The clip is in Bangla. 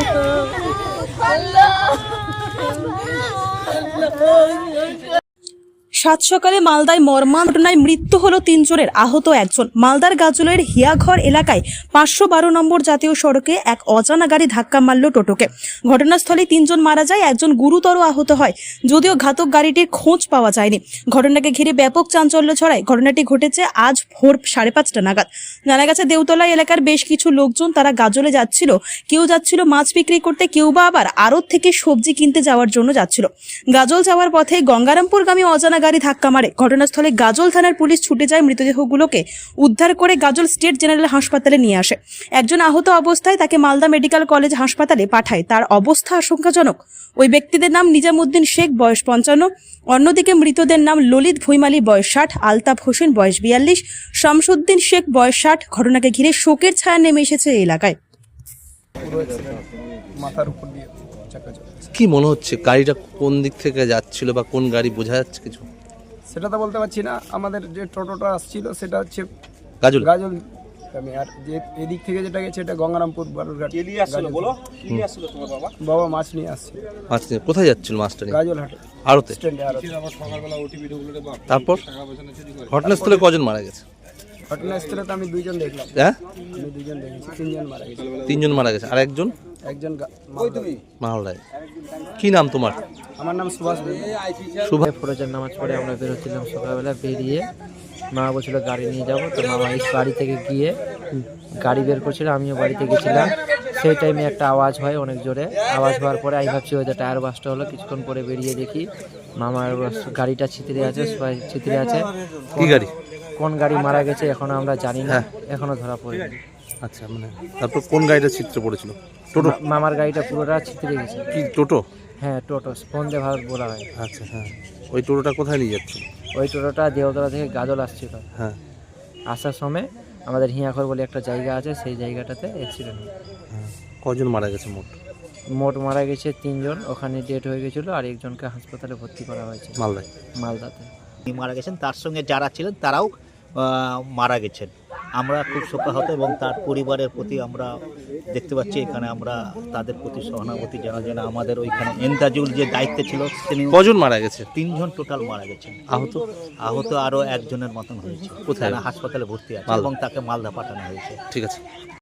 الله. الله. সাত সকালে মালদায় মর্মান ঘটনায় মৃত্যু হলো তিনজনের আহত একজন। মালদার গাজলের হিয়াঘর এলাকায় পাঁচশো বারো নম্বর জাতীয় সড়কে এক অজানা গাড়ি ধাক্কা মারল টোটোকে। ঘটনাস্থলে তিনজন মারা যায়, একজন গুরুতর আহত হয়। যদিও ঘাতক গাড়িটির খোঁজ পাওয়া যায়নি। ঘটনাকে ঘিরে ব্যাপক চাঞ্চল্য ছড়ায়। ঘটনাটি ঘটেছে আজ ভোর সাড়ে পাঁচটা নাগাদ। জানা গেছে, দেউতলা এলাকার বেশ কিছু লোকজন তারা গাজলে যাচ্ছিল। কেউ যাচ্ছিল মাছ বিক্রি করতে, কেউ বা আবার আড়ত থেকে সবজি কিনতে যাওয়ার জন্য যাচ্ছিল। গাজল যাওয়ার পথে গঙ্গারামপুরগামী অজানা গাড়ি ধাক্কা মারে। ঘটনাস্থলে গাজল থানার পুলিশ ছুটে যায় মৃতদেহগুলোকে উদ্ধার করে গাজল স্টেট জেনারেল হাসপাতালে নিয়ে আসে। একজন আহত অবস্থায় তাকে মালদা মেডিকেল কলেজ হাসপাতালে পাঠায়। তার অবস্থা আশঙ্কাজনক। ওই ব্যক্তিদের নাম নিজামুদ্দিন শেখ বয়স পঞ্চান্ন। অন্যদিকে মৃতদের নাম ললিত ভুইমালি বয়স ষাট। আলতাফ হোসেন বয়স বিয়াল্লিশ। শামসুদ্দিন শেখ বয়স ষাট। ঘটনাকে ঘিরে শোকের ছায়া নেমে এসেছে এই এলাকায়। মাথার উপর দিয়ে। কি মনে হচ্ছে? গাড়িটা কোন দিক থেকে যাচ্ছিল বা কোন গাড়ি বোঝা যাচ্ছে কিছু? সেটা তো বলতে পারছি না। আমাদের যে টোটোটা আসছিল সেটা হচ্ছে গাজল। গাজল। আমি আর যে এদিক থেকে যেটা গেছে এটা গঙ্গারামপুর বালুরঘাট বলো? বাবা? মাছ নিয়ে আসছে মাছ নিয়ে- কোথায় যাচ্ছিল মাছটা নিয়ে? গাজল হাটে। আড়তে? স্ট্যান্ডে আর তারপর? ঘটনাস্থলে কজন মারা গেছে? ঘটনাস্থলে তো আমি দুইজন দেখলাম। হ্যাঁ? আমি দুইজন দেখেছি। তিনজন মারা গেছে। তিনজন মারা গেছে। আর একজন? একজন। মালদায়। কি নাম তোমার? আমার নাম সুভাষ দেব শুভ নামাজ পড়ে আমরা বেরোচ্ছিলাম সকালবেলা বেরিয়ে মা বলছিল গাড়ি নিয়ে যাব। তো মামা এই বাড়ি থেকে গিয়ে গাড়ি বের করছিল আমিও বাড়িতে গেছিলাম। সেই টাইমে একটা আওয়াজ হয় অনেক জোরে। আওয়াজ হওয়ার পরে আমি ভাবছি হয়তো টায়ার বাসটা হলো কিছুক্ষণ পরে বেরিয়ে দেখি মামার গাড়িটা ছিতরে আছে সবাই ছিতরে আছে। কি গাড়ি? কোন গাড়ি মারা গেছে এখনও আমরা জানি না হ্যাঁ। এখনও ধরা পড়েনি। আচ্ছা মানে তারপর কোন গাড়িটা চিত্র পড়েছিল? টোটো? মামার গাড়িটা পুরোটা ছিতরে গেছে। কি টোটো? হ্যাঁ টোটো বন্দে ভারত বলা হয়। আচ্ছা হ্যাঁ। ওই টোটোটা কোথায় নিয়ে যাচ্ছে ওই টোটোটা দেওতলা থেকে গাজল আসছিল। হ্যাঁ। আসার সময় আমাদের হিয়াখর বলে একটা জায়গা আছে সেই জায়গাটাতে অ্যাক্সিডেন্ট হয়। কজন মারা গেছে মোট? মোট মারা গেছে তিনজন ওখানে ডেট হয়ে গেছিল আর একজনকে হাসপাতালে ভর্তি করা হয়েছে। মালদায়। মালদাতে। তিনি মারা গেছেন তার সঙ্গে যারা ছিলেন তারাও মারা গেছেন। আমরা খুব শোকাহত এবং তার পরিবারের প্রতি আমরা দেখতে পাচ্ছি এখানে আমরা তাদের প্রতি সহানুভূতি জানা যেন আমাদের ওইখানে এন্তাজুল যে দায়িত্বে ছিল তিনি কজন মারা গেছে? তিনজন টোটাল মারা গেছেন। আহত? আহত আরও একজনের মতন হয়েছে। কোথায়? হাসপাতালে ভর্তি আছে এবং তাকে মালদা পাঠানো হয়েছে। ঠিক আছে।